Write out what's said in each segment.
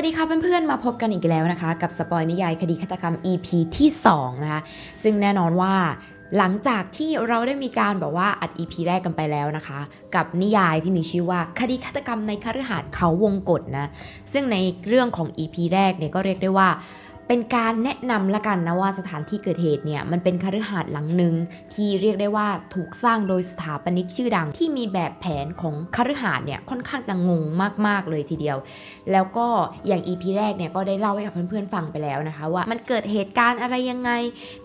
วัสดีค่ะเพื่อนๆ มาพบกันอีกแล้วนะคะ กับสปอยนิยายคดีฆาตกรรม EP ที่2นะคะซึ่งแน่นอนว่าหลังจากที่เราได้มีการแบบว่าอัด EP แรกกันไปแล้วนะคะ กับนิยายที่มีชื่อว่าคดีฆาตกรรมในคฤหาสน์เขาวงกฏนะซึ่งในเรื่องของ EP แรกเนี่ยก็เรียกได้ว่า เป็นการแนะนำละกันนะว่าสถานที่เกิดเหตุเนี่ยมันเป็นคฤหาสน์หลังหนึ่งที่เรียกได้ว่าถูกสร้างโดยสถาปนิกชื่อดัง ที่มีแบบแผนของคฤหาสน์เนี่ยค่อนข้างจะงงมากๆเลยทีเดียว แล้วก็อย่าง EP แรกเนี่ยก็ได้เล่าให้กับเพื่อนๆฟังไปแล้วนะคะ ว่ามันเกิดเหตุการณ์อะไรยังไง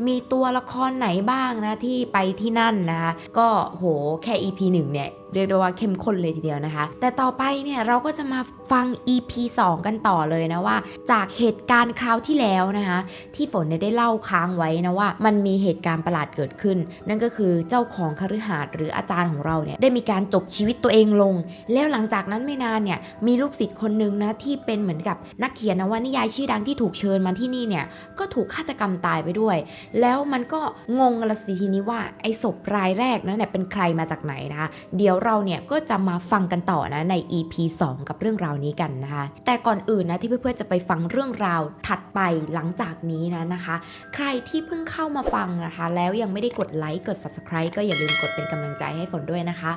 มีตัวละครไหนบ้างนะที่ไปที่นั่นนะคะก็โหแค่ EP 1เนี่ย เรียกได้ว่าเข้มข้นเลยทีเดียวนะคะ แต่ต่อไปเนี่ยเราก็จะมาฟัง EP 2 กันต่อเลยนะว่า จากเหตุการณ์คราวที่แล้วนะคะ ที่ฝนได้เล่าค้างไว้นะว่า มันมีเหตุการณ์ประหลาดเกิดขึ้น นั่นก็คือเจ้าของคฤหาสน์หรืออาจารย์ของเราเนี่ยได้มีการจบชีวิตตัวเองลง แล้วหลังจากนั้นไม่นานเนี่ยมีลูกศิษย์คนหนึ่งนะที่เป็นเหมือนกับนักเขียนนวนิยายชื่อดังที่ถูกเชิญมาที่นี่เนี่ยก็ถูกฆาตกรรมตายไปด้วย แล้วมันก็งงละสิทีนี้ว่าไอ้ศพรายแรกนั้นเนี่ยเป็นใครมาจากไหนนะคะเดี๋ยวเราเนี่ยก็จะมาฟังกันต่อนะใน EP 2 กับเรื่องราวนี้กันนะคะ แต่ก่อนอื่นนะที่เพื่อนๆจะไปฟังเรื่องราวถัดไปหลังจากนี้นะนะคะ ใครที่เพิ่งเข้ามาฟังนะคะ แล้วยังไม่ได้กดไลค์กด Subscribe ก็อย่าลืมกดเป็นกำลังใจให้ฝนด้วยนะคะ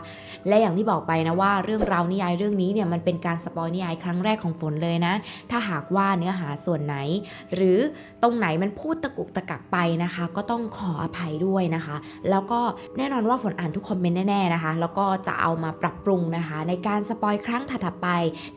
และอย่างที่บอกไปนะว่าเรื่องราวนิยายเรื่องนี้เนี่ยมันเป็นการสปอยนิยายครั้งแรกของฝนเลยนะ ถ้าหากว่าเนื้อหาส่วนไหน หรือตรงไหนมันพูดตะกุกตะกักไปนะคะ ก็ต้องขออภัยด้วยนะคะ แล้วก็แน่นอนว่าฝนอ่านทุกคอมเมนต์แน่ๆนะคะ แล้วก็จะเอามาปรับปรุงนะคะ ในการสปอยครั้งถัดไป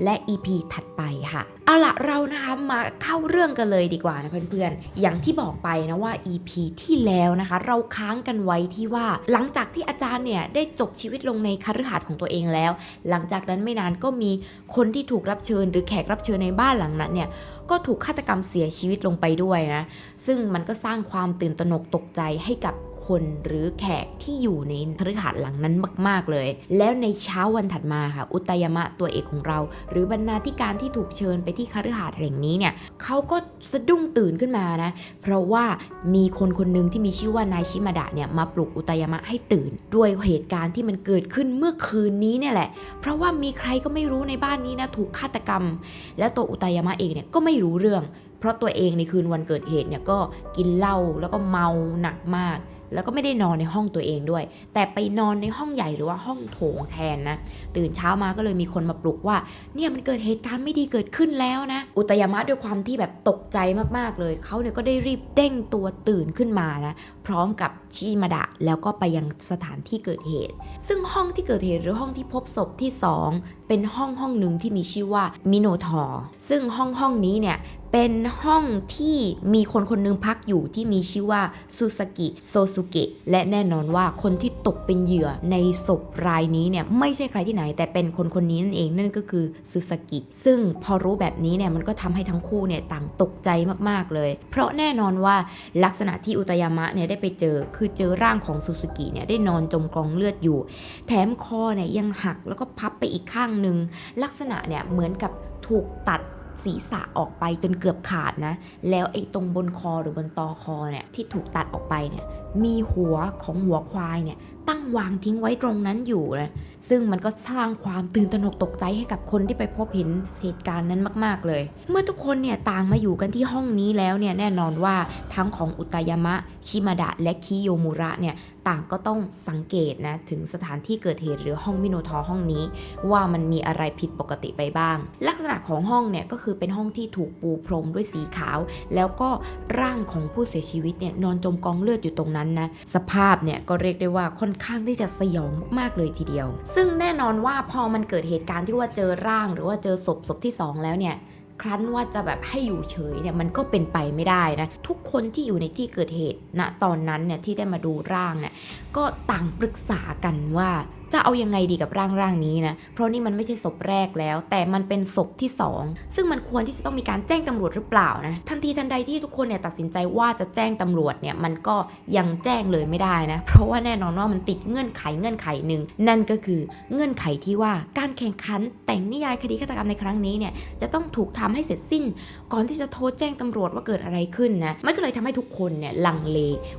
และ EP ถัดไปค่ะ เอาละเรานะคะมาเข้าเรื่องกันเลยดีกว่านะเพื่อนๆ อย่างที่บอกไปนะว่า EP ที่แล้วนะคะ เราค้างกันไว้ที่ว่า หลังจากที่อาจารย์เนี่ยได้จบชีวิตลงในคฤหาสน์ของตัวเองแล้ว หลังจากนั้นไม่นานก็มีคนที่ถูกรับเชิญ หรือแขกรับเชิญในบ้านหลังนั้นเนี่ยก็ถูกฆาตกรรมเสียชีวิตลงไปด้วยนะ ซึ่งมันก็สร้างความตื่นตระหนกตกใจให้กับ คนหรือแขกที่อยู่ในคฤหาสน์หลังนั้นมาก ๆ เลย แล้วในเช้าวันถัดมาค่ะ อุตยามะตัวเอกของเรา หรือบรรณาธิการที่ถูกเชิญไปที่คฤหาสน์แห่งนี้เนี่ยเขาก็สะดุ้งตื่นขึ้นมานะ เพราะว่ามีคนคนหนึ่งที่มีชื่อว่านายชิมาดะเนี่ยมาปลุกอุตยามะให้ตื่น ด้วยเหตุการณ์ที่มันเกิดขึ้นเมื่อคืนนี้เนี่ยแหละ เพราะว่ามีใครก็ไม่รู้ในบ้านนี้นะถูกฆาตกรรม แล้วตัวอุตยามะเองเนี่ยก็ไม่รู้เรื่อง เพราะตัวเองในคืนวันเกิดเหตุเนี่ยก็กินเหล้าแล้วก็เมาหนักมาก แล้วก็ไม่ได้นอนในห้องตัวเองด้วย แต่ไปนอนในห้องใหญ่หรือว่าห้องโถงแทนนะ ตื่นเช้ามาก็เลยมีคนมาปลุกว่า เนี่ยมันเกิดเหตุการณ์ไม่ดีเกิดขึ้นแล้วนะ อุตยามะด้วยความที่แบบตกใจมากๆเลย เขาเนี่ยก็ได้รีบเด้งตัวตื่นขึ้นมานะ พร้อมกับชิมาดะแล้วก็ไปยังสถานที่เกิดเหตุ ซึ่งห้องที่เกิดเหตุหรือห้องที่พบศพที่ 2 เป็นห้องห้องหนึ่งที่มีชื่อว่ามิโนทอร์ซึ่งห้องห้องนี้เนี่ยเป็นห้องที่มีคนคนหนึงพักอยู่ที่มีชื่อว่าซูซากิโซซุเกะและแน่นอนว่าคนที่ตกเป็นเหยื่อในศพรายนี้เนี่ยไม่ใช่ใครที่ไหน แต่เป็นคนคนนี้นั่นเองนั่นก็คือซูซากิซึ่งพอรู้แบบนี้เนี่ยมันก็ทำให้ทั้งคู่เนี่ยต่างตกใจมากๆเลย เพราะแน่นอนว่าลักษณะที่อุตยามะเนี่ยได้ไปเจอคือเจอร่างของซูซูกิเนี่ยได้นอนจมกองเลือดอยู่ แถมคอเนี่ยยังหักแล้วก็พับไปอีกข้างหนึ่งลักษณะเนี่ยเหมือนกับถูกตัด ศีรษะออกไปจนเกือบขาดนะ แล้วไอ้ตรงบนคอหรือบนตอคอเนี่ยที่ถูกตัดออกไปเนี่ยมีหัวของหัวควายเนี่ยตั้งวางทิ้งไว้ตรงนั้นอยู่นะซึ่งมันก็สร้างความตื่นตระหนกตกใจให้กับคนที่ไปพบเห็นเหตุการณ์นั้นมาก ๆ เลย เมื่อทุกคนเนี่ยต่างมาอยู่กันที่ห้องนี้แล้วเนี่ยแน่นอนว่าทั้งของอุตยามะ ชิมาดะ และคิโยมุระเนี่ยต่างก็ต้องสังเกตนะถึงสถานที่เกิดเหตุหรือห้องมิโนทอห้องนี้ ว่ามันมีอะไรผิดปกติไปบ้าง ลัก ณะของห้องเนี่ยก็คือเป็นห้องที่ถูกปูพรมด้วยสีขาว แล้วก็ร่างของผู้เสียชีวิตเนี่ยนอนจมกองเลือดอยู่ตรงนั้นนะสภาพเนี่ยก็เรียกได้ว่าค่อนข้างที่จะสยองมากๆเลยทีเดียว ซึ่งแน่นอนว่าพอมันเกิดเหตุการณ์ที่ว่าเจอร่าง หรือว่าเจอศพศพที่สองแล้วเนี่ยครั้นว่าจะแบบให้อยู่เฉยเนี่ยมันก็เป็นไปไม่ได้นะ ทุกคนที่อยู่ในที่เกิดเหตุณะตอนนั้นเนี่ยที่ได้มาดูร่างเนี่ยก็ต่างปรึกษากันว่า จะเอายังไงดีกับร่างร่างนี้นะ เพราะนี่มันไม่ใช่ศพแรกแล้ว แต่มันเป็นศพที่ 2 ซึ่งมันควรที่จะต้องมีการแจ้งตำรวจหรือเปล่านะ ทันทีทันใดที่ทุกคนเนี่ยตัดสินใจว่าจะแจ้งตำรวจเนี่ยมันก็ยังแจ้งเลยไม่ได้นะ เพราะว่าแน่นอนว่ามันติดเงื่อนไขเงื่อนไขหนึ่งนั่นก็คือเงื่อนไขที่ว่าการแข่งขันแต่งนิยายคดีฆาตกรรมในครั้งนี้เนี่ยจะต้องถูกทำให้เสร็จสิ้น ก่อนที่จะโทรแจ้งตำรวจว่าเกิดอะไรขึ้นนะมันก็เลยทำให้ทุกคนเนี่ยลังเล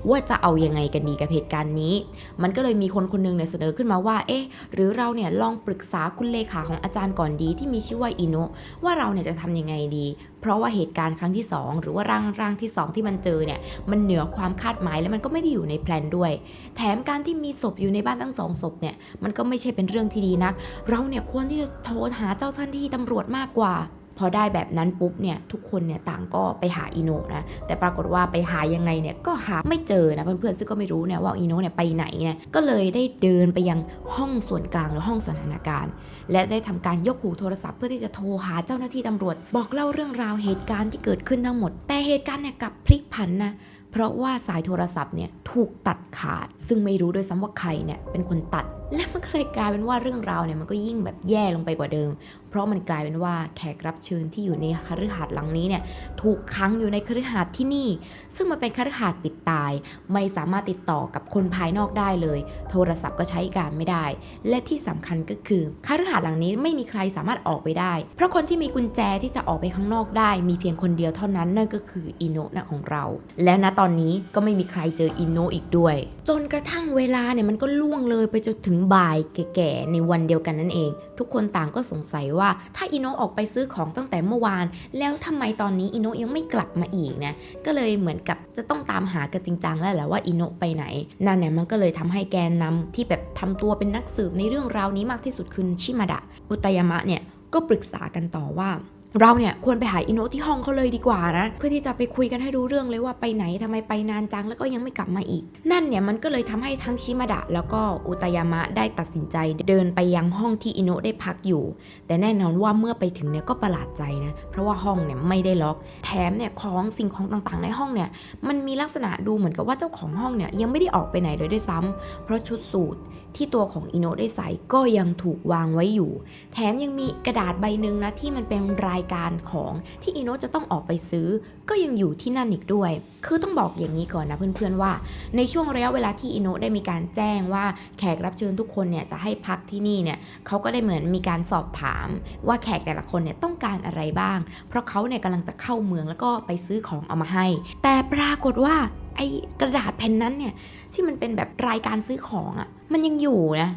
ว่าจะเอายังไงกันดีกับเหตุการณ์นี้ มันก็เลยมีคนคนนึงเนี่ยเสนอขึ้นมาว่าเอ๊ะหรือเราเนี่ยลองปรึกษาคุณเลขาของอาจารย์ก่อนดีที่มีชื่อว่าอิโนะว่าเราเนี่ยจะทำยังไงดี เพราะว่าเหตุการณ์ครั้งที่ 2 หรือว่าร่างร่างที่ 2 ที่มันเจอเนี่ยมันเหนือความคาดหมายและมันก็ไม่ได้อยู่ในแพลนด้วย แถมการที่มีศพอยู่ในบ้านทั้งสองศพเนี่ยมันก็ไม่ใช่เป็นเรื่องที่ดีนัก เราเนี่ยควรที่จะโทรหาเจ้าท่านที่ตำรวจมากกว่า พอได้แบบนั้นปุ๊บเนี่ยทุกคนเนี่ยต่างก็ไปหาอีโนะนะแต่ปรากฏว่าไปหายังไงเนี่ยก็หาไม่เจอนะเพื่อนๆซึ่งก็ไม่รู้เนี่ยว่าอีโนะเนี่ยไปไหนเนี่ยก็เลยได้เดินไปยังห้องส่วนกลางหรือห้องสถานการณ์ และได้ทำการยกหูโทรศัพท์เพื่อที่จะโทรหาเจ้าหน้าที่ตำรวจ บอกเล่าเรื่องราวเหตุการณ์ที่เกิดขึ้นทั้งหมด แต่เหตุการณ์เนี่ยกลับพลิกผันนะ เพราะว่าสายโทรศัพท์เนี่ยถูกตัดขาด ซึ่งไม่รู้ด้วยซ้ำว่าใครเนี่ยเป็นคนตัด และมันก็เลยกลายเป็นว่าเรื่องราวเนี่ยมันก็ยิ่งแบบแย่ลงไปกว่าเดิม เพราะมันกลายเป็นว่าแขกรับเชิญที่อยู่ในคฤหาสน์หลังนี้เนี่ยถูกขังอยู่ในคฤหาสน์ที่นี่ ซึ่งมันเป็นคฤหาสน์ปิดตาย ไม่สามารถติดต่อกับคนภายนอกได้เลย โทรศัพท์ก็ใช้การไม่ได้ และที่สำคัญก็คือคฤหาสน์หลังนี้ไม่มีใครสามารถออกไปได้ เพราะคนที่มีกุญแจที่จะออกไปข้างนอกได้ มีเพียงคนเดียวเท่านั้นนั่นก็คืออิโนะนะของเรา แล้วนะตอนนี้ก็ไม่มีใครเจออินโนอีกด้วย จนกระทั่งเวลาเนี่ยมันก็ล่วงเลยไปจนถึงบ่ายแก่ๆในวันเดียวกันนั่นเอง ทุกคนต่างก็สงสัยว่าถ้าอินโนออกไปซื้อของตั้งแต่เมื่อวาน แล้วทำไมตอนนี้อินโนยังไม่กลับมาอีกนะก็เลยเหมือนกับจะต้องตามหากันจริงจังแล้วแหละว่าอินโนไปไหนนั่นเนี่ยมันก็เลยทำให้แกนนำที่แบบทำตัวเป็นนักสืบในเรื่องราวนี้มากที่สุดคือชิมาดะอุตยามะเนี่ยก็ปรึกษากันต่อว่า เราเนี่ยควรไปหาอินโนที่ห้องเขาเลยดีกว่านะ เพื่อที่จะไปคุยกันให้รู้เรื่องเลยว่าไปไหนทำไมไปนานจังแล้วก็ยังไม่กลับมาอีก นั่นเนี่ยมันก็เลยทำให้ทั้งชิมาดะ แล้วก็อุตยามะได้ตัดสินใจเดินไปยังห้องที่อิโนได้พักอยู่ แต่แน่นอนว่าเมื่อไปถึงเนี่ยก็ประหลาดใจนะ เพราะว่าห้องเนี่ยไม่ได้ล็อก แถมเนี่ยของสิ่งของต่างๆ ในห้องเนี่ยมันมีลักษณะดูเหมือนกับว่าเจ้าของห้องเนี่ยยังไม่ได้ออกไปไหนเลยด้วยซ้ำเพราะชุดสูทที่ตัวของอิโนะได้ใส่ก็ยังถูกวางไว้อยู่ แถมยังมีกระดาษใบหนึ่งนะที่มันเป็นรายการของที่อิโนะจะต้องออกไปซื้อ ก็ยังอยู่ที่นั่นอีกด้วย คือต้องบอกอย่างนี้ก่อนนะเพื่อนๆว่า ในช่วงระยะเวลาที่อิโนะได้มีการแจ้งว่าแขกรับเชิญทุกคนเนี่ยจะให้พักที่นี่เนี่ยเขาก็ได้เหมือนมีการสอบถาม ว่าแขกแต่ละคนเนี่ยต้องการอะไรบ้าง เพราะเขาเนี่ยกำลังจะเข้าเมืองแล้วก็ไปซื้อของเอามาให้ แต่ปรากฏว่าไอ้กระดาษแผ่นนั้นเนี่ยที่มันเป็นแบบรายการซื้อของอะ่ะมันยังอยู่นะ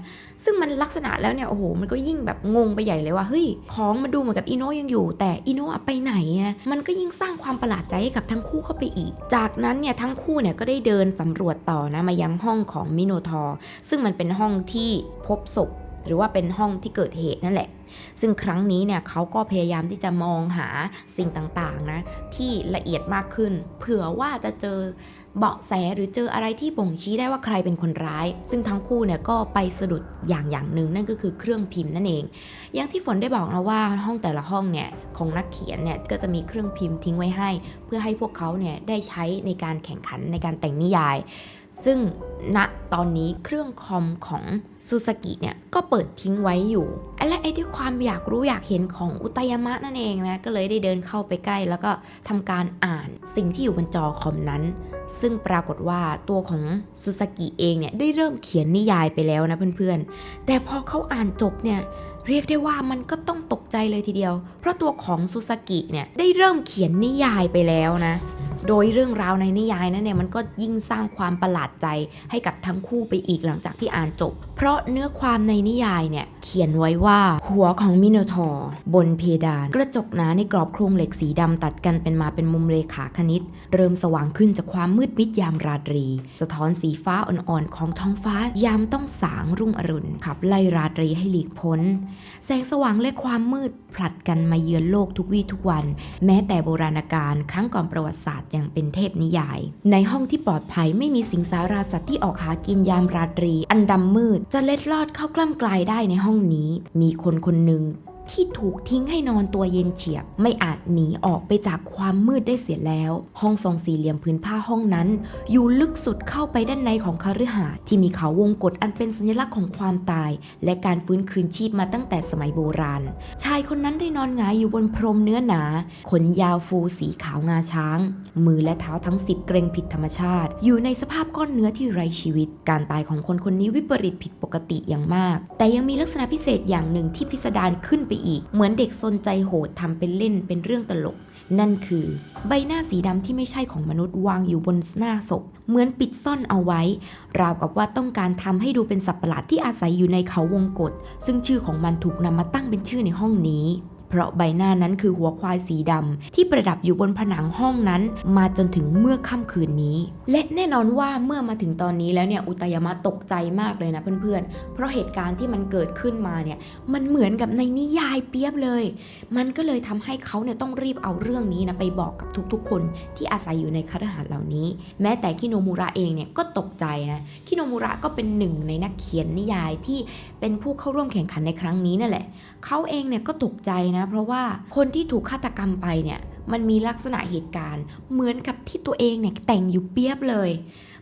ซึ่งมันลักษณะแล้วเนี่ยโอ้โหมันก็ยิ่งแบบงงไปใหญ่เลยว่าเฮ้ยของมันดูเหมือนกับอีโนยังอยู่ แต่อีโนะไปไหนอะมันก็ยิ่งสร้างความประหลาดใจให้กับทั้งคู่เข้าไปอีก จากนั้นเนี่ยทั้งคู่เนี่ยก็ได้เดินสำรวจต่อนะมายังห้องของมิโนทอร์ซึ่งมันเป็นห้องที่พบศพหรือว่าเป็นห้องที่เกิดเหตุนั่นแหละ ซึ่งครั้งนี้เนี่ยเขาก็พยายามที่จะมองหาสิ่งต่างๆนะที่ละเอียดมากขึ้น เผื่อว่าจะเจอ เบาะแสหรือเจออะไรที่บ่งชี้ได้ว่าใครเป็นคนร้าย ซึ่งทั้งคู่เนี่ยก็ไปสะดุดอย่างอย่างหนึ่งนั่นก็คือเครื่องพิมพ์นั่นเอง อย่างที่ฝนได้บอกนะว่าห้องแต่ละห้องเนี่ยของนักเขียนเนี่ยก็จะมีเครื่องพิมพ์ทิ้งไว้ให้ เพื่อให้พวกเขาเนี่ยได้ใช้ในการแข่งขันในการแต่งนิยาย ซึ่งณตอนนี้เครื่องคอมของซูซากิเนี่ยก็เปิดทิ้งไว้อยู่ และไอ้ด้วยความอยากรู้อยากเห็นของอุตยามะนั่นเองนะ ก็เลยได้เดินเข้าไปใกล้ แล้วก็ทำการอ่านสิ่งที่อยู่บนจอคอมนั้น ซึ่งปรากฏว่าตัวของซูซากิเองเนี่ยได้เริ่มเขียนนิยายไปแล้วนะเพื่อนๆ แต่พอเขาอ่านจบเนี่ยเรียกได้ว่ามันก็ต้องตกใจเลยทีเดียว เพราะตัวของซูซากิเนี่ยได้เริ่มเขียนนิยายไปแล้วนะ โดยเรื่องราวในนิยายนั้นเนี่ยมันก็ยิ่งสร้างความประหลาดใจให้กับทั้งคู่ไปอีกหลังจากที่อ่านจบ เพราะเนื้อความในนิยายเนี่ยเขียนไว้ว่า หัวของมิโนทอร์บนเพดาน กระจกหนาในกรอบโครงเหล็กสีดำตัดกันเป็นมาเป็นมุมเรขาคณิต เริ่มสว่างขึ้นจากความมืดมิดยามราตรี สะท้อนสีฟ้าอ่อนๆของท้องฟ้ายามต้องสางรุ่งอรุณขับไล่ราตรีให้หลีกพ้น แสงสว่างและความมืดผลัดกันมาเยือนโลกทุกวี่ทุกวัน แม้แต่โบราณกาลครั้งก่อนประวัติศาสตร์ยังเป็นเทพนิยาย ในห้องที่ปลอดภัยไม่มีสิงสาราสัตว์ที่ออกหากินยามราตรี อันดำมืดจะเล็ดลอดเข้ากล้ำกลายได้ในห้องนี้ มีคนคนหนึ่ง ที่ถูกทิ้งให้นอนตัวเย็นเฉียบ ไม่อาจหนีออกไปจากความมืดได้เสียแล้ว ห้องทรงสี่เหลี่ยมพื้นผ้าห้องนั้น อยู่ลึกสุดเข้าไปด้านในของคฤหาสน์ที่มีเขาวงกฏอันเป็นสัญลักษณ์ของความตาย และการฟื้นคืนชีพมาตั้งแต่สมัยโบราณ ชายคนนั้นได้นอนหงายอยู่บนพรมเนื้อหนา ขนยาวฟูสีขาวงาช้าง มือและเท้าทั้งสิบเกรงผิดธรรมชาติ อยู่ในสภาพก้อนเนื้อที่ไร้ชีวิต การตายของคนคนนี้วิปริตผิดปกติอย่างมาก แต่ยังมีลักษณะพิเศษอย่างหนึ่งที่พิสดารขึ้นไปอีก เหมือนเด็กสนใจโหดทำเป็นเล่นเป็นเรื่องตลก นั่นคือ ใบหน้าสีดำที่ไม่ใช่ของมนุษย์วางอยู่บนหน้าศพ เหมือนปิดซ่อนเอาไว้ ราวกับว่าต้องการทำให้ดูเป็นสัตว์ประหลาดที่อาศัยอยู่ในเขาวงกฏซึ่งชื่อของมันถูกนำมาตั้งเป็นชื่อในห้องนี้ เพราะใบหน้านั้นคือหัวควายสีดำที่ประดับอยู่บนผนังห้องนั้น มาจนถึงเมื่อค่ำคืนนี้ และแน่นอนว่าเมื่อมาถึงตอนนี้แล้วเนี่ยอุตยามะตกใจมากเลยนะเพื่อนๆ เพราะเหตุการณ์ที่มันเกิดขึ้นมาเนี่ยมันเหมือนกับในนิยายเปียบเลย มันก็เลยทำให้เขาเนี่ยต้องรีบเอาเรื่องนี้นะไปบอกกับทุกๆ คนที่อาศัยอยู่ในคฤหาสน์เหล่านี้ แม้แต่คิโนมุระเองเนี่ยก็ตกใจนะคิโนมุระก็เป็นหนึ่งในนักเขียนนิยายที่เป็นผู้เข้าร่วมแข่งขันในครั้งนี้นั่นแหละ เขาเองเนี่ยก็ตกใจนะ เพราะว่าคนที่ถูกฆาตกรรมไปเนี่ยมันมีลักษณะเหตุการณ์ เหมือนกับที่ตัวเองเนี่ยแต่งอยู่เปียบเลย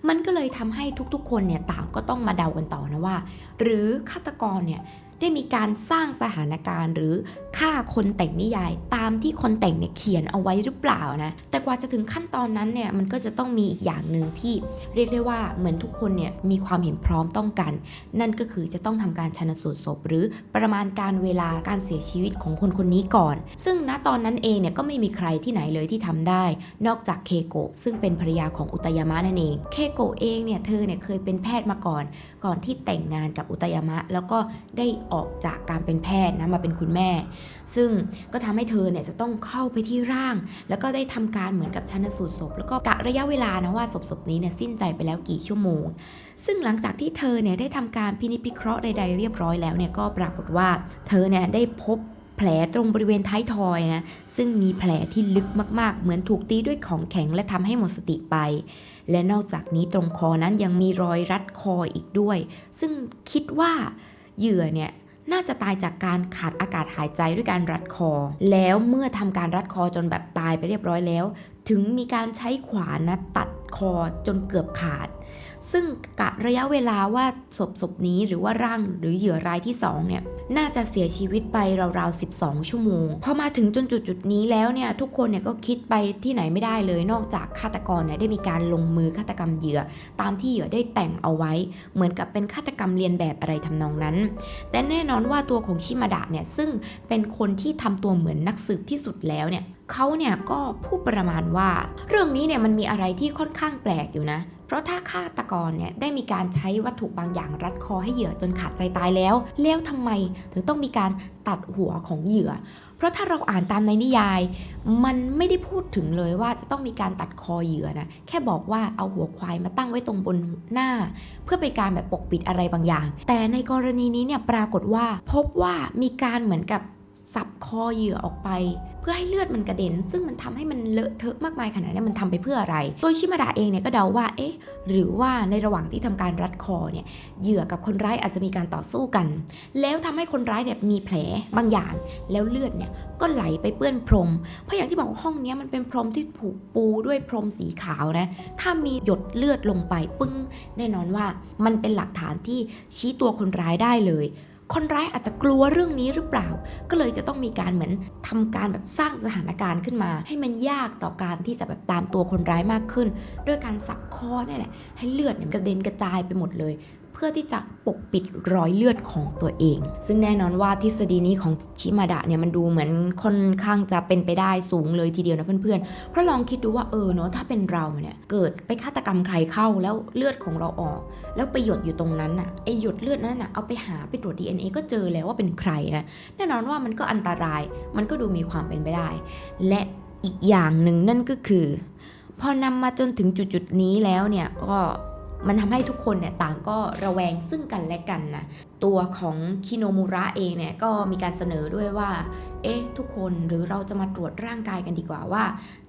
มันก็เลยทำให้ทุกๆ คนเนี่ยต่างก็ต้องมาเดากันต่อนะว่า หรือฆาตกรเนี่ยได้มีการสร้างสถานการณ์หรือ ฆ่าคนแต่งนิยาย ตามที่คนแต่งเนี่ยเขียนเอาไว้หรือเปล่านะแต่กว่าจะถึงขั้นตอนนั้นเนี่ยมันก็จะต้องมีอีกอย่างหนึ่งที่เรียกได้ว่าเหมือนทุกคนเนี่ยมีความเห็นพร้อมต้องกัน นั่นก็คือจะต้องทำการชันสูตรศพ หรือประมาณการเวลาการเสียชีวิตของคนคนนี้ก่อน ซึ่งณตอนนั้นเองเนี่ยก็ไม่มีใครที่ไหนเลยที่ทำได้ นอกจากเคโกะซึ่งเป็นภรรยาของอุตยามะนั่นเองเคโกะเองเนี่ยเธอเนี่ยเคยเป็นแพทย์มาก่อน ก่อนที่แต่งงานกับอุตยามะ แล้วก็ได้ออกจากการเป็นแพทย์นะมาเป็นคุณแม่ซึ่งก็ทำให้เธอเนี่ยจะต้องเข้าไปที่ร่าง แล้วก็ได้ทำการเหมือนกับชันสูตรศพ แล้วก็กะระยะเวลานะว่าศพศพนี้เนี่ยสิ้นใจไปแล้วกี่ชั่วโมง ซึ่งหลังจากที่เธอเนี่ยได้ทำการพินิจพิเคราะห์ใด ๆ เรียบร้อยแล้วเนี่ยก็ปรากฏว่า เธอเนี่ยได้พบแผลตรงบริเวณท้ายทอยนะ ซึ่งมีแผลที่ลึกมากๆ เหมือนถูกตีด้วยของแข็งและทำให้หมดสติไป และนอกจากนี้ตรงคอนั้นยังมีรอยรัดคออีกด้วย ซึ่งคิดว่าเหยื่อเนี่ย น่าจะตายจากการขาดอากาศหายใจด้วยการรัดคอ แล้วเมื่อทำการรัดคอจนแบบตายไปเรียบร้อยแล้ว ถึงมีการใช้ขวานนะตัดคอจนเกือบขาด ซึ่งกะระยะเวลาว่าศพศพนี้หรือว่าร่างหรือเหยื่อรายที่2เนี่ยน่าจะเสียชีวิตไปราวๆ 12 ชั่วโมง พอมาถึงจนจุดจุดนี้แล้วเนี่ยทุกคนเนี่ยก็คิดไปที่ไหนไม่ได้เลยนอกจากฆาตกรเนี่ยได้มีการลงมือฆาตกรรมเหยื่อ ตามที่เหยื่อได้แต่งเอาไว้ เหมือนกับเป็นฆาตกรรมเรียนแบบอะไรทำนองนั้น แต่แน่นอนว่าตัวของชิมาดะเนี่ยซึ่งเป็นคนที่ทำตัวเหมือนนักสืบที่สุดแล้วเนี่ย เขาเนี่ยก็พูดประมาณว่า เรื่องนี้เนี่ยมันมีอะไรที่ค่อนข้างแปลกอยู่นะ เพราะถ้าฆาตกรเนี่ยได้มีการใช้วัตถุบางอย่างรัดคอให้เหยื่อจนขาดใจตายแล้ว แล้วทำไมถึงต้องมีการตัดหัวของเหยื่อ เพราะถ้าเราอ่านตามในนิยาย มันไม่ได้พูดถึงเลยว่าจะต้องมีการตัดคอเหยื่อนะแค่บอกว่าเอาหัวควายมาตั้งไว้ตรงบนหน้า เพื่อเป็นการแบบปกปิดอะไรบางอย่าง แต่ในกรณีนี้เนี่ยปรากฏว่า พบว่ามีการเหมือนกับสับคอเหยื่อออกไป เพื่อให้เลือดมันกระเด็น ซึ่งมันทำให้มันเลอะเทอะมากมายขนาดนี้มันทำไปเพื่ออะไรโดยชิมาดะเองเนี่ยก็เดาว่าเอ๊ะหรือว่าในระหว่างที่ทำการรัดคอเนี่ยเหยื่อกับคนร้ายอาจจะมีการต่อสู้กัน แล้วทำให้คนร้ายเนี่ยมีแผลบางอย่าง แล้วเลือดเนี่ยก็ไหลไปเปื้อนพรม เพราะอย่างที่บอกว่าห้องนี้มันเป็นพรมที่ผูกปูด้วยพรมสีขาวนะถ้ามีหยดเลือดลงไปปึ้งแน่นอนว่ามันเป็นหลักฐานที่ชี้ตัวคนร้ายได้เลย คนร้ายอาจจะกลัวเรื่องนี้หรือเปล่า ก็เลยจะต้องมีการเหมือนทำการแบบสร้างสถานการณ์ขึ้นมา ให้มันยากต่อการที่จะแบบตามตัวคนร้ายมากขึ้น ด้วยการสับคอนี่แหละให้เลือดเนี่ยกระเด็นกระจายไปหมดเลย เพื่อที่จะปกปิดรอยเลือดของตัวเอง ซึ่งแน่นอนว่าทฤษฎีนี้ของชิมาดะเนี่ยมันดูเหมือนค่อนข้างจะเป็นไปได้สูงเลยทีเดียวนะเพื่อนๆ เพราะลองคิดดูว่าเออเนาะถ้าเป็นเราเนี่ยเกิดไปฆาตกรรมใครเข้าแล้วเลือดของเราออก แล้วไปหยดอยู่ตรงนั้นน่ะไอหยดเลือดนั้นน่ะเอาไปหาไปตรวจ DNA ก็เจอแล้วว่าเป็นใครนะแน่นอนว่ามันก็อันตราย มันก็ดูมีความเป็นไปได้ และอีกอย่างหนึ่งนั่นก็คือ พอนำมาจนถึงจุดๆนี้แล้วเนี่ยก็ มันทำให้ทุกคนเนี่ยต่างก็ระแวงซึ่งกันและกันนะตัวของคิโนมุระเองเนี่ยก็มีการเสนอด้วยว่า เอ๊ะ ทุกคนหรือเราจะมาตรวจร่างกายกันดีกว่าว่า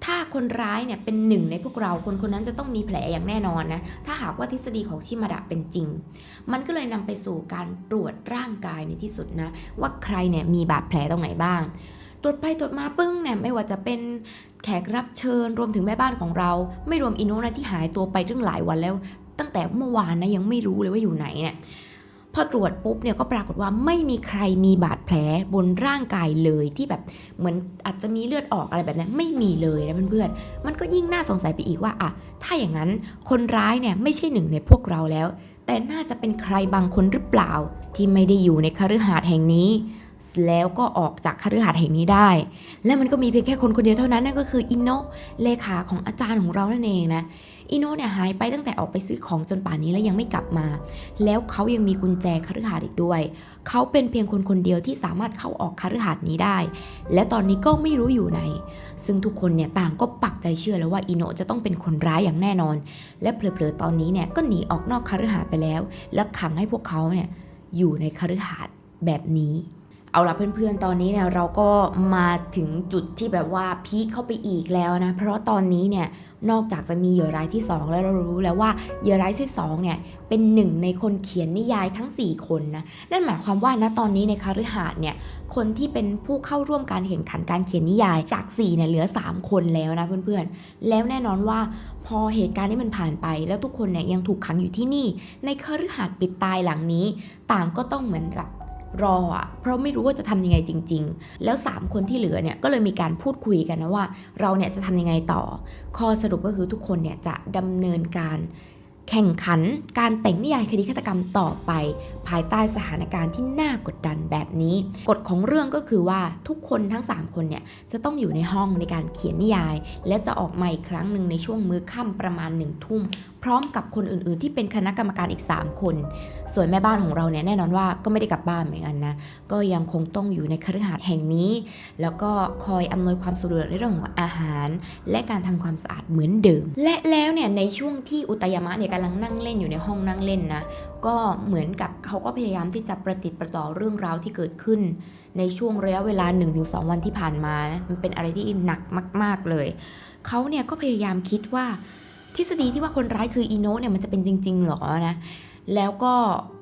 ถ้าคนร้ายเนี่ยเป็นหนึ่งในพวกเราคนคนนั้นจะต้องมีแผลอย่างแน่นอนนะถ้าหากว่าทฤษฎีของชิมาดะเป็นจริง มันก็เลยนำไปสู่การตรวจร่างกายในที่สุดนะว่าใครเนี่ยมีบาดแผลตรงไหนบ้างตรวจไปตรวจมาปึ้งเนี่ยไม่ว่าจะเป็นแขกรับเชิญรวมถึงแม่บ้านของเรา ไม่รวมอินุนะที่หายตัวไปตั้งหลายวันแล้ว ตั้งแต่เมื่อวานนะยังไม่รู้เลยว่าอยู่ไหนเนี่ยพอตรวจปุ๊บเนี่ยก็ปรากฏว่าไม่มีใครมีบาดแผลบนร่างกายเลยที่แบบเหมือนอาจจะมีเลือดออกอะไรแบบนั้นไม่มีเลยนะเพื่อนๆมันก็ยิ่งน่าสงสัยไปอีกว่าอะถ้าอย่างนั้นคนร้ายเนี่ยไม่ใช่หนึ่งในพวกเราแล้ว แต่น่าจะเป็นใครบางคนหรือเปล่า ที่ไม่ได้อยู่ในคฤหาสน์แห่งนี้ แล้วก็ออกจากคฤหาสน์แห่งนี้ได้ และมันก็มีเพียงแค่คนคนเดียวเท่านั้นนั่นก็คืออินโนเลขาของอาจารย์ของเรานั่นเองนะอินโนเนี่ยหายไปตั้งแต่ออกไปซื้อของจนป่านนี้แล้วยังไม่กลับมา แล้วเขายังมีกุญแจคฤหาสน์อีกด้วย เขาเป็นเพียงคนคนเดียวที่สามารถเข้าออกคฤหาสน์นี้ได้ และตอนนี้ก็ไม่รู้อยู่ไหน ซึ่งทุกคนเนี่ยต่างก็ปักใจเชื่อแล้วว่าอินโนจะต้องเป็นคนร้ายอย่างแน่นอน และเผลอๆตอนนี้เนี่ยก็หนีออกนอกคฤหาสน์ไปแล้ว และขังให้พวกเขาเนี่ยอยู่ในคฤหาสน์แบบนี้ เอาละเพื่อนๆ ตอนนี้เนี่ยเราก็มาถึงจุดที่แบบว่าพีคเข้าไปอีกแล้วนะ เพราะตอนนี้เนี่ยนอกจากจะมีเหยื่อรายที่ 2 แล้วเรารู้แล้วว่าเหยื่อรายที่2เนี่ยเป็นหนึ่งในคนเขียนนิยายทั้ง 4 คนนะนั่นหมายความว่าณตอนนี้ในคฤหาสน์เนี่ยคนที่เป็นผู้เข้าร่วมการแข่งขันการเขียนนิยายจาก4เนี่ยเหลือ 3 คนแล้วนะเพื่อนๆ แล้วแน่นอนว่าพอเหตุการณ์นี้มันผ่านไป แล้วทุกคนเนี่ยยังถูกขังอยู่ที่นี่ ในคฤหาสน์ปิดตายหลังนี้ ต่างก็ต้องเหมือนกับ รออะเพราะไม่รู้ว่าจะทำยังไงจริง ๆ แล้ว 3 คนที่เหลือเนี่ยก็เลยมีการพูดคุยกันนะว่า เราเนี่ยจะทำยังไงต่อ ข้อสรุปก็คือทุกคนเนี่ยจะดำเนินการแข่งขันการแต่งนิยายคดีฆาตกรรมต่อไป ภายใต้สถานการณ์ที่น่ากดดันแบบนี้ กฎของเรื่องก็คือว่าทุกคนทั้ง 3 คนเนี่ยจะต้องอยู่ในห้องในการเขียนนิยาย และจะออกมาอีกครั้งหนึ่งในช่วงมื้อค่ำประมาณหนึ่งทุ่ม พร้อมกับคนอื่นๆ ที่เป็นคณะกรรมการอีก 3 คน ส่วนแม่บ้านของเราเนี่ยแน่นอนว่าก็ไม่ได้กลับบ้านเหมือนกันนะ ก็ยังคงต้องอยู่ในคฤหาสน์แห่งนี้ แล้วก็คอยอำนวยความสะดวกในเรื่องของอาหาร และการทำความสะอาดเหมือนเดิม และแล้วเนี่ยในช่วงที่อุตยามะเนี่ยกำลังนั่งเล่นอยู่ในห้องนั่งเล่นนะ ก็เหมือนกับเขาก็พยายามที่จะประติดประต่อเรื่องราวที่เกิดขึ้น ในช่วงระยะเวลา 1-2 วันที่ผ่านมานะมันเป็นอะไรที่หนักมาก ๆเลย เขาเนี่ยก็พยายามคิดว่า ทฤษฎีที่ว่าคนร้ายคืออีโนเนี่ยมันจะเป็นจริง ๆ หรอนะแล้วก็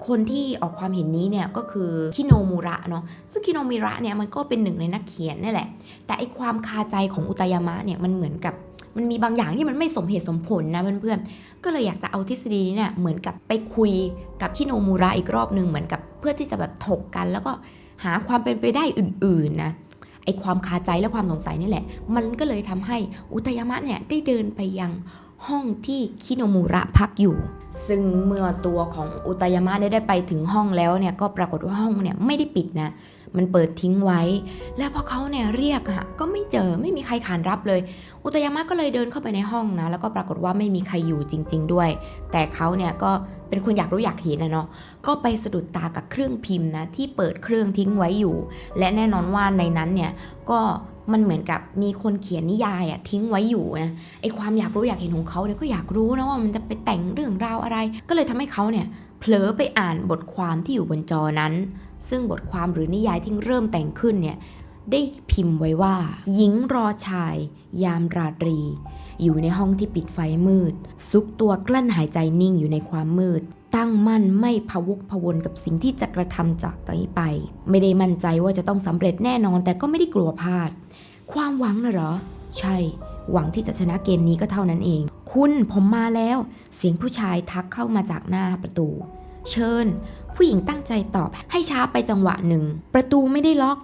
คนที่ออกความเห็นนี้เนี่ยก็คือคิโนมูระเนาะซึ่งคิโนมิระเนี่ยมันก็เป็นหนึ่งในนักเขียนนี่แหละ แต่ไอความคาใจของอุตยามะเนี่ยมันเหมือนกับมันมีบางอย่างที่มันไม่สมเหตุสมผลนะเพื่อนๆ ก็เลยอยากจะเอาทฤษฎีนี้เนี่ยเหมือนกับไปคุยกับคิโนมูระอีกรอบหนึ่งเหมือนกับเพื่อที่จะแบบถกกัน แล้วก็หาความเป็นไปได้อื่นๆนะไอความคาใจและความสงสัยนี่แหละ มันก็เลยทำให้อุตยามะเนี่ยได้เดินไปยัง ห้องที่คิโนมูระพักอยู่ ซึ่งเมื่อตัวของอุตยามะได้ได้ไปถึงห้องแล้วเนี่ยก็ปรากฏว่าห้องเนี่ยไม่ได้ปิดนะ มันเปิดทิ้งไว้ แล้วพอเขาเนี่ยเรียกอะก็ไม่เจอไม่มีใครขานรับเลย อุตยามะก็เลยเดินเข้าไปในห้องนะ แล้วก็ปรากฏว่าไม่มีใครอยู่จริง ๆ ด้วย แต่เขาเนี่ยก็เป็นคนอยากรู้อยากเห็นนะเนาะ ก็ไปสะดุดตากับเครื่องพิมพ์นะที่เปิดเครื่องทิ้งไว้อยู่ และแน่นอนว่าในนั้นเนี่ยก็ มันเหมือนกับมีคนเขียนนิยายอะทิ้งไว้อยู่นะไอความอยากรู้อยากเห็นของเขาเนี่ยก็อยากรู้นะว่ามันจะไปแต่งเรื่องราวอะไร ก็เลยทำให้เขาเนี่ยเผลอไปอ่านบทความที่อยู่บนจอนั้น ซึ่งบทความหรือนิยายที่เริ่มแต่งขึ้นเนี่ยได้พิมพ์ไว้ว่า หญิงรอชาย ยามราตรี อยู่ในห้องที่ปิดไฟมืด ซุกตัวกลั้นหายใจนิ่งอยู่ในความมืด ตั้งมั่นไม่พวกพวนกับสิ่งที่จะกระทำจากตอนนี้ไป ไม่ได้มั่นใจว่าจะต้องสำเร็จแน่นอนแต่ก็ไม่ได้กลัวพลาด ความหวังน่ะเหรอ ใช่ หวังที่จะชนะเกมนี้ก็เท่านั้นเอง คุณผมมาแล้ว เสียงผู้ชายทักเข้ามาจากหน้าประตู เชิญ ผู้หญิงตั้งใจตอบให้ช้าไปจังหวะหนึ่ง ประตูไม่ได้ล็อก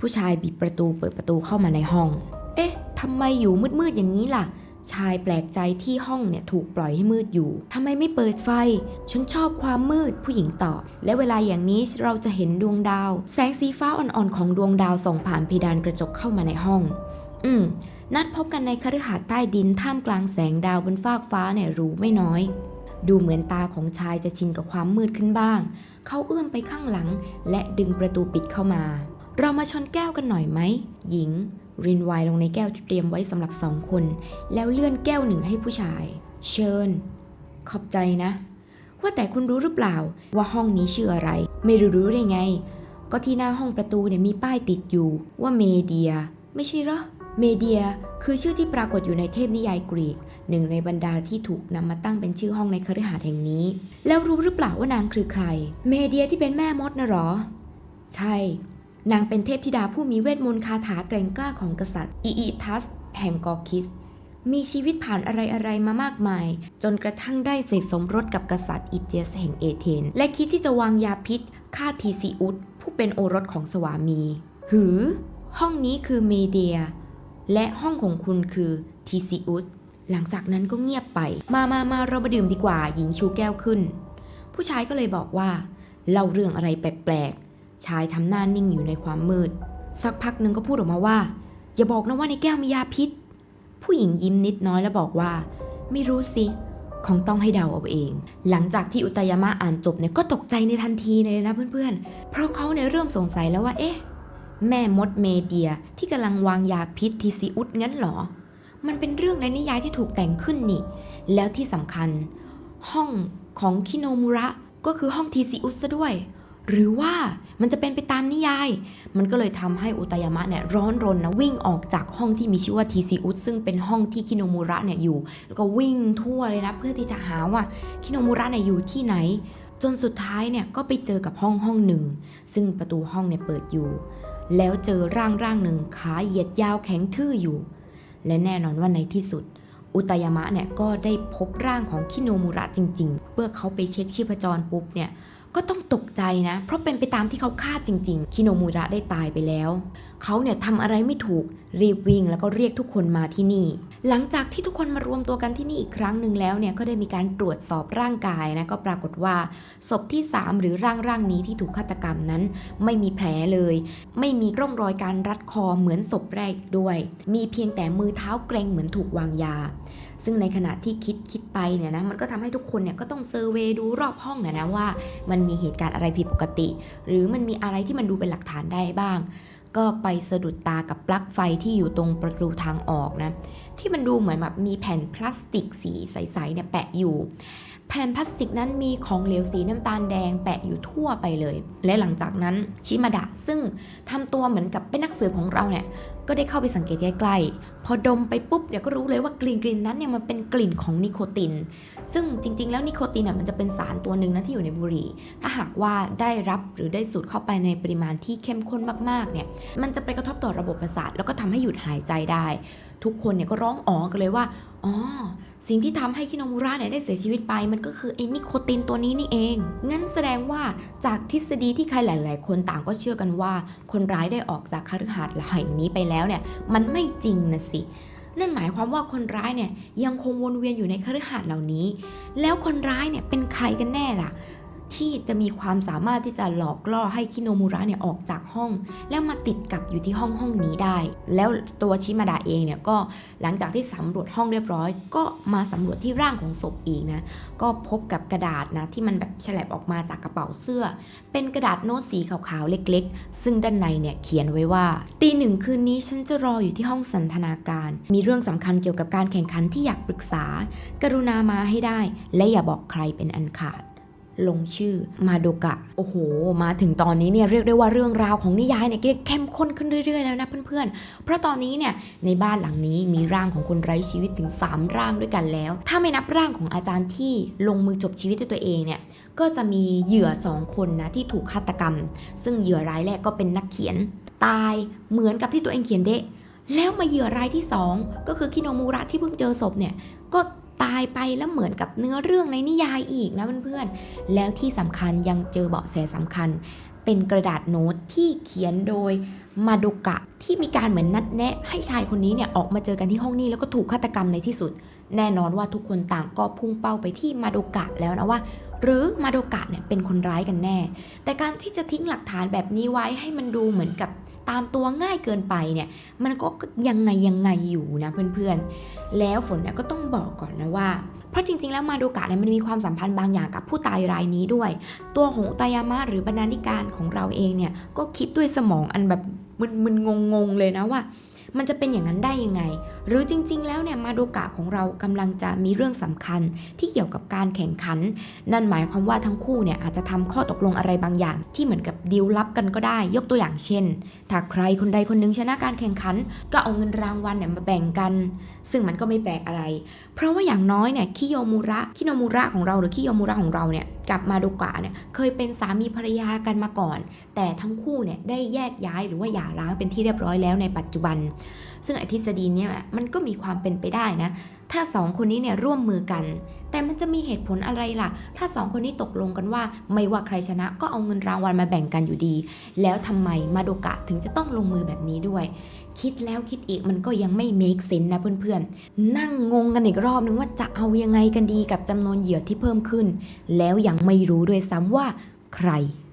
ผู้ชายบีบประตูเปิดประตูเข้ามาในห้อง เอ๊ะทำไมอยู่มืดๆอย่างนี้ล่ะ ชายแปลกใจที่ห้องเนี่ยถูกปล่อยให้มืดอยู่ทำไมไม่เปิดไฟ ฉันชอบความมืดผู้หญิงตอบ และเวลาอย่างนี้เราจะเห็นดวงดาว แสงสีฟ้าอ่อนๆของดวงดาวส่องผ่านเพดานกระจกเข้ามาในห้อง อืมนัดพบกันในคฤหาสน์ใต้ดินท่ามกลางแสงดาวบนฟากฟ้าเนี่ยรู้ไม่น้อย ดูเหมือนตาของชายจะชินกับความมืดขึ้นบ้าง เขาเอื้อมไปข้างหลัง และดึงประตูปิดเข้ามา เรามาชนแก้วกันหน่อยไหมหญิง รินไวน์ลงในแก้วที่เตรียมไว้สำหรับสองคน แล้วเลื่อนแก้วหนึ่งให้ผู้ชาย เชิญ ขอบใจนะ ว่าแต่คุณรู้หรือเปล่า ว่าห้องนี้ชื่ออะไร ไม่รู้รู้ได้ไง ก็ที่หน้าห้องประตูเนี่ยมีป้ายติดอยู่ว่าเมเดีย ไม่ใช่เหรอ เมเดียคือชื่อที่ปรากฏอยู่ในเทพนิยายกรีกหนึ่งในบรรดาที่ถูกนำมาตั้งเป็นชื่อห้องในคฤหาสน์แห่งนี้ แล้วรู้หรือเปล่าว่านางคือใคร เมเดียที่เป็นแม่มดนะหรอ ใช่ นางเป็นเทพธิดาผู้มีเวทมนต์คาถาแกร่งกล้าของกษัตริย์อีอีทัสแห่งกอร์คิส มีชีวิตผ่านอะไรๆมามากมาย จนกระทั่งได้เสกสมรสกับกษัตริย์อิเจสแห่งเอเธน และคิดที่จะวางยาพิษฆ่าทีซีอุสผู้เป็นโอรสของสวามี หือ ห้องนี้คือเมเดีย และห้องของคุณคือทีซีอุสหลังจากนั้นก็เงียบไป มามามาเรามาดื่มดีกว่าหญิงชูแก้วขึ้น ผู้ชายก็เลยบอกว่าเล่าเรื่องอะไรแปลกๆ ชายทำหน้านิ่งอยู่ในความมืด สักพักหนึ่งก็พูดออกมาว่า อย่าบอกนะว่าในแก้วมียาพิษ ผู้หญิงยิ้มนิดน้อยแล้วบอกว่า ไม่รู้สิ คงต้องให้เดาเอาเอง หลังจากที่อุตยามะอ่านจบเนี่ยก็ตกใจในทันทีเลยนะเพื่อนๆ เพราะเขาเนี่ยเริ่มสงสัยแล้วว่า เอ๊ะ แม่มดเมเดียที่กำลังวางยาพิษทีซีอุสงั้นเหรอ มันเป็นเรื่องในนิยายที่ถูกแต่งขึ้นนี่ แล้วที่สำคัญ ห้องของคิโนมุระก็คือห้องทีซีอุสซะด้วย หรือว่ามันจะเป็นไปตามนิยาย มันก็เลยทำให้อุตยามะเนี่ยร้อนรนนะวิ่งออกจากห้องที่มีชื่อว่าทีซีอุสซึ่งเป็นห้องที่คิโนมุระเนี่ยอยู่ แล้วก็วิ่งทั่วเลยนะ เพื่อที่จะหาว่าคิโนมุระเนี่ยอยู่ที่ไหน จนสุดท้ายเนี่ยก็ไปเจอกับห้องห้องหนึ่ง ซึ่งประตูห้องเนี่ยเปิดอยู่ แล้วเจอร่างร่างหนึ่งขาเหยียดยาวแข็งทื่ออยู่ และแน่นอนว่าในที่สุดอุตยามะเนี่ยก็ได้พบร่างของคิโนมุระจริง ๆ เมื่อเขาไปเช็คชีพจรปุ๊บเนี่ย ก็ต้องตกใจนะ เพราะเป็นไปตามที่เขาคาดจริง ๆ คิโนมุระได้ตายไปแล้ว เขาเนี่ยทำอะไรไม่ถูกรีบวิ่งแล้วก็เรียกทุกคนมาที่นี่ หลังจากที่ทุกคนมารวมตัวกันที่นี่อีกครั้งหนึ่งแล้วเนี่ยก็ได้มีการตรวจสอบร่างกายนะก็ปรากฏว่า ศพที่ 3 หรือร่างร่างนี้ที่ถูกฆาตกรรมนั้น ไม่มีแผลเลย ไม่มีร่องรอยการรัดคอเหมือนศพแรกด้วย มีเพียงแต่มือเท้าเกรงเหมือนถูกวางยา ซึ่งในขณะที่คิดคิดไปเนี่ยนะมันก็ทำให้ทุกคนเนี่ยก็ต้องเซอร์เวยดูรอบห้องเนี่ยนะว่า มันมีเหตุการณ์อะไรผิดปกติ หรือมันมีอะไรที่มันดูเป็นหลักฐานได้บ้าง ก็ไปสะดุดตากับปลั๊กไฟที่อยู่ตรงประตูทางออกนะที่มันดูเหมือนแบบมีแผ่นพลาสติกสีใสๆเนี่ยแปะอยู่แผ่นพลาสติกนั้นมีของเหลวสีน้ำตาลแดงแปะอยู่ทั่วไปเลย และหลังจากนั้นชิมาดะซึ่งทำตัวเหมือนกับเป็นนักสืบของเราเนี่ย ก็ได้เข้าไปสังเกตใกล้ๆ พอดมไปปุ๊บเดี๋ยวก็รู้เลยว่ากลิ่นกลิ่นนั้นเนี่ยมันเป็นกลิ่นของนิโคติน ซึ่งจริงๆ แล้วนิโคตินน่ยมันจะเป็นสารตัวหนึ่งนะที่อยู่ในบุหรี่ ถ้าหากว่าได้รับหรือได้สูดเข้าไปในปริมาณที่เข้มข้นมากๆ เนี่ย มันจะไปกระทบต่อระบบประสาทแล้วก็ทำให้หยุดหายใจได้ ทุกคนเนี่ยก็ร้องอ๋อกันเลยว่า อ๋อ สิ่งที่ทำให้คิโนมุระเนี่ยได้เสียชีวิตไป มันก็คือไอ้นิโคตินตัวนี้นี่เอง งั้นแสดงว่าจากทฤษฎีที่ใครหลาย ๆ คนต่างก็เชื่อกันว่า คนร้ายได้ออกจากคฤหาสน์แห่งนี้ไปแล้วเนี่ย มันไม่จริงนะสิ นั่นหมายความว่าคนร้ายเนี่ยยังคงวนเวียนอยู่ในคฤหาสน์เหล่านี้ แล้วคนร้ายเนี่ยเป็นใครกันแน่ล่ะ ที่จะมีความสามารถที่จะหลอกล่อให้คิโนมุระเนี่ยออกจากห้อง แล้วมาติดกับอยู่ที่ห้องห้องนี้ได้ แล้วตัวชิมาดะเองเนี่ยก็หลังจากที่สำรวจห้องเรียบร้อย ก็มาสำรวจที่ร่างของศพอีกนะก็พบกับกระดาษนะที่มันแบบแฉลบออกมาจากกระเป๋าเสื้อ เป็นกระดาษโน้ตสีขาวๆเล็ก ๆ ซึ่งด้านในเนี่ยเขียนไว้ว่าตีหนึ่งคืนนี้ฉันจะรออยู่ที่ห้องสันทนาการ มีเรื่องสำคัญเกี่ยวกับการแข่งขันที่อยากปรึกษา กรุณามาให้ได้ และอย่าบอกใครเป็นอันขาด ลงชื่อมาโดกะ โอ้โห มาถึงตอนนี้เนี่ยเรียกได้ว่าเรื่องราวของนิยายเนี่ยเข้มข้นขึ้นเรื่อยๆแล้วนะเพื่อนๆ เพราะตอนนี้เนี่ยในบ้านหลังนี้มีร่างของคนไร้ชีวิตถึง 3 ร่างด้วยกันแล้ว ถ้าไม่นับร่างของอาจารย์ที่ลงมือจบชีวิตด้วยตัวเองเนี่ยก็จะมีเหยื่อ2คนนะที่ถูกฆาตกรรม ซึ่งเหยื่อรายแรกก็เป็นนักเขียน ตายเหมือนกับที่ตัวเองเขียนเดะแล้วมาเหยื่อรายที่ 2 ก็คือคิโนมูระที่เพิ่งเจอศพเนี่ยก็ ตายไปแล้วเหมือนกับเนื้อเรื่องในนิยายอีกนะเพื่อนๆ แล้วที่สำคัญยังเจอเบาะแสสำคัญ เป็นกระดาษโน้ตที่เขียนโดยมาโดกะที่มีการเหมือนนัดแนะ ให้ชายคนนี้เนี่ยออกมาเจอกันที่ห้องนี้แล้วก็ถูกฆาตกรรมในที่สุด แน่นอนว่าทุกคนต่างก็พุ่งเป้าไปที่มาโดกะแล้วนะว่าหรือมาโดกะเนี่ยเป็นคนร้ายกันแน่ แต่การที่จะทิ้งหลักฐานแบบนี้ไว้ให้มันดูเหมือนกับตามตัวง่ายเกินไปเนี่ย มันก็ยังไงยังไงอยู่นะเพื่อนๆ แล้วฝนเนี่ยก็ต้องบอกก่อนนะว่า เพราะจริง ๆ แล้วมาโดกะเนี่ยมันมีความสัมพันธ์บางอย่างกับผู้ตายรายนี้ด้วย ตัวของอุตายามะหรือบรรณาธิการของเราเองเนี่ยก็คิดด้วยสมองอันแบบมึนๆงงๆเลยนะว่ามันจะเป็นอย่างนั้นได้ยังไง หรือจริง ๆ แล้วเนี่ยมาโดกะของเรากำลังจะมีเรื่องสำคัญที่เกี่ยวกับการแข่งขัน นั่นหมายความว่าทั้งคู่เนี่ยอาจจะทำข้อตกลงอะไรบางอย่าง ที่เหมือนกับดีลลับกันก็ได้ ยกตัวอย่างเช่น ถ้าใครคนใดคนหนึงชนะการแข่งขัน ก็เอาเงินรางวัลเนี่ยมาแบ่งกันซึ่งมันก็ไม่แปลกอะไร เพราะว่าอย่างน้อยเนี่ยคิโยมูระคิโนมูระของเราหรือคิโยมูระของเราเนี่ยกับมาโดกะเนี่ยเคยเป็นสามีภรรยากันมาก่อน แต่ทั้งคู่เนี่ยได้แยกย้ายหรือว่าหย่าร้างเป็นที่เรียบร้อยแล้วในปัจจุบัน ซึ่งอธิษฎีเนี่ยมันก็มีความเป็นไปได้นะถ้าสองคนนี้เนี่ยร่วมมือกัน แต่มันจะมีเหตุผลอะไรล่ะ ถ้าสองคนนี้ตกลงกันว่า ไม่ว่าใครชนะก็เอาเงินรางวัลมาแบ่งกันอยู่ดี แล้วทำไมมาโดกะถึงจะต้องลงมือแบบนี้ด้วย คิดแล้วคิดอีกมันก็ยังไม่ make sense นะเพื่อนๆ นั่งงงกันอีกรอบนึงว่าจะเอายังไงกันดีกับจำนวนเหยื่อที่เพิ่มขึ้น แล้วยังไม่รู้ด้วยซ้ำว่า ใคร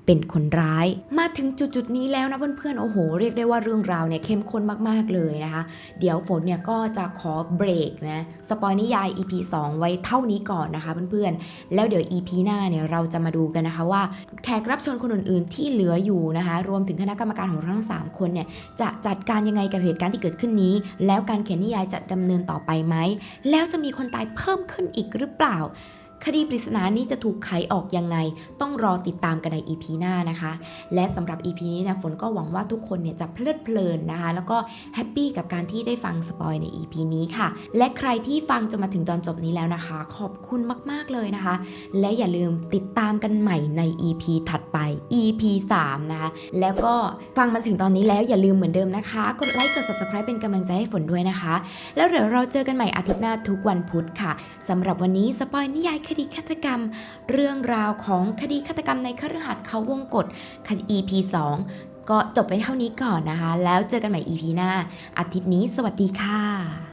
เป็นคนร้าย มาถึงจุดๆนี้แล้วนะเพื่อนๆ โอ้โห เรียกได้ว่าเรื่องราวเนี่ยเข้มข้นมากๆเลยนะคะ เดี๋ยวฝนเนี่ยก็จะขอเบรกนะ สปอยนิยาย EP 2 ไว้เท่านี้ก่อนนะคะเพื่อนๆ แล้วเดี๋ยว EP หน้าเนี่ยเราจะมาดูกันนะคะว่าแขกรับเชิญคนอื่นๆ ที่เหลืออยู่นะคะ รวมถึงคณะกรรมการของเราทั้ง 3 คนเนี่ยจะจัดการยังไงกับเหตุการณ์ที่เกิดขึ้นนี้ แล้วการเขียนนิยายจะดำเนินต่อไปไหม แล้วจะมีคนตายเพิ่มขึ้นอีกหรือเปล่า คดีปริศนานี้จะถูกไขออกยังไง ต้องรอติดตามกันใน EP หน้านะคะ และสำหรับ EP นี้นะฝนก็หวังว่าทุกคนเนี่ยจะเพลิดเพลินนะคะ แล้วก็แฮปปี้กับการที่ได้ฟังสปอยใน EP นี้ค่ะ และใครที่ฟังจนมาถึงตอนจบนี้แล้วนะคะ ขอบคุณมาก ๆ เลยนะคะ และอย่าลืมติดตามกันใหม่ใน EP ถัดไป EP 3 นะคะ แล้วก็ฟังมาถึงตอนนี้แล้วอย่าลืมเหมือนเดิมนะคะ กดไลค์กด subscribe เป็นกำลังใจให้ฝนด้วยนะคะ แล้วเดี๋ยวเราเจอกันใหม่อาทิตย์หน้าทุกวันพุธค่ะสำหรับวันนี้สปอยนิยายคดีฆาตกรรม เรื่องราวของคดีฆาตกรรมในคฤหาสน์เขาวงกฏคดี EP 2 ก็จบไปเท่านี้ก่อนนะคะ แล้วเจอกันใหม่ EP หน้า อาทิตย์นี้สวัสดีค่ะ